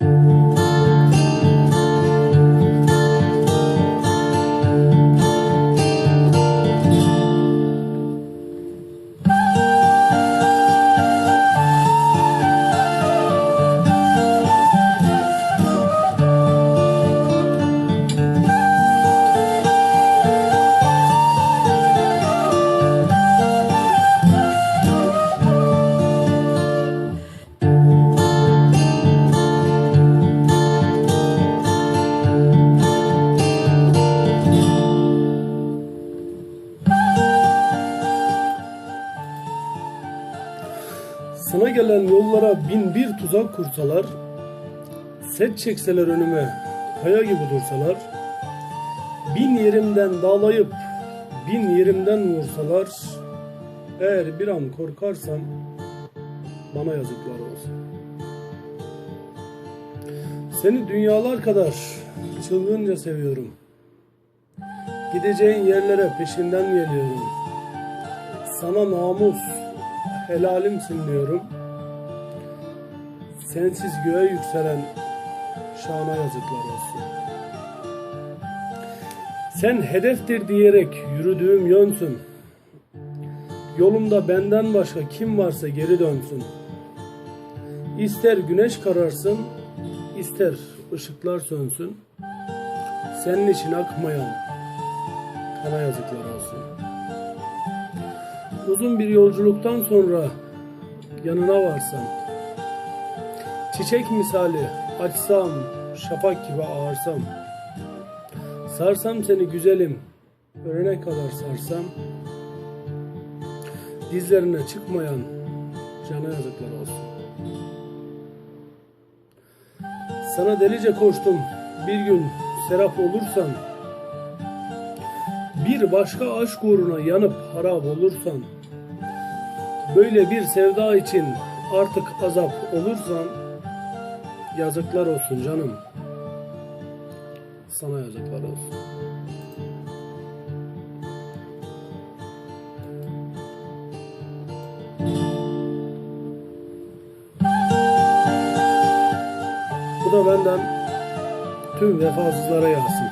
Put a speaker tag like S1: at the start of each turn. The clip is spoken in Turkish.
S1: Thank you. Sana gelen yollara bin bir tuzak kursalar, set çekseler önüme kaya gibi dursalar, bin yerimden dağlayıp bin yerimden vursalar, eğer bir an korkarsam bana yazıklar olsun. Seni dünyalar kadar çılgınca seviyorum. Gideceğin yerlere peşinden geliyorum. Sana namus, helalimsin diyorum. Sensiz göğe yükselen şana yazıklar olsun. Sen hedeftir diyerek yürüdüğüm yönsün. Yolumda benden başka kim varsa geri dönsün. İster güneş kararsın, ister ışıklar sönsün. Senin için akmayan kana yazıklar olsun. Uzun bir yolculuktan sonra yanına varsam, çiçek misali açsam, şafak gibi ağarsam, sarsam seni güzelim, ölene kadar sarsam, dizlerine çıkmayan cana yazıklar olsun. Sana delice koştum, bir gün serap olursan, bir başka aşk uğruna yanıp harap olursan, böyle bir sevda için artık azap olursan, yazıklar olsun canım. Sana yazıklar olsun. Bu da benden tüm vefasızlara yazsın.